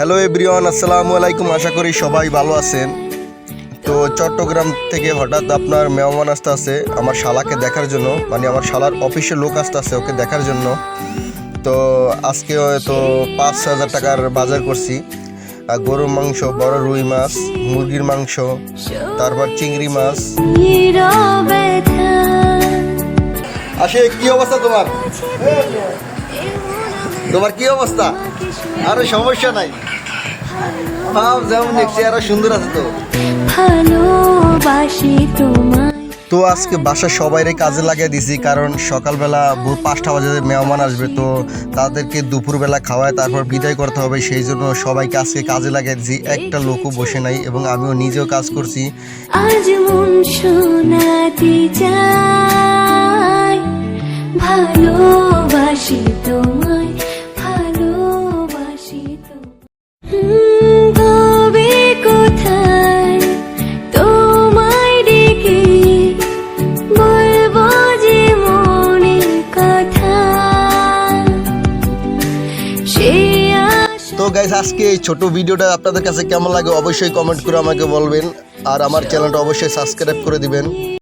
Hello everyone আসসালামু আলাইকুম। আশা করি সবাই ভালো আছেন। তো চট্টগ্রাম থেকে হঠাৎ আপনার মেহমান আসতে আছে আমার শালাকে দেখার জন্য। মানে আমার শালার অফিসে লোক আসতে আছে ওকে দেখার জন্য। তো আজকে তো পাঁচ হাজার টাকার বাজার করছি। গরুর মাংস, বড় রুই মাছ, মুরগির মাংস, তারপর চিংড়ি মাছ। আসে, কি অবস্থা তোমার? তোমার কি অবস্থা? আরে সমস্যা নাই। ভাব যেমন দেখছি আরও সুন্দর আছে তো। ভালোবাসি তোমায়। তো আজকে বাসা সবাইরে কাজে লাগিয়ে দিছি কারণ সকালবেলা ভোর পাঁচটা বাজে মেহমান আসবে তো তাদেরকে দুপুরবেলা খাওয়ায় তারপর বিদায় করতে হবে সেই জন্য সবাইকে আজকে কাজে লাগিয়ে দিছি। একটা লোকও বসে নাই এবং আমিও নিজেও কাজ করছি। আজ মন শোনাতে চাই। তো গাইজ আজকে এই ছোটো ভিডিওটা আপনাদের কাছে কেমন লাগে অবশ্যই কমেন্ট করে আমাকে বলবেন। আর আমার চ্যানেলটা অবশ্যই সাবস্ক্রাইব করে দিবেন।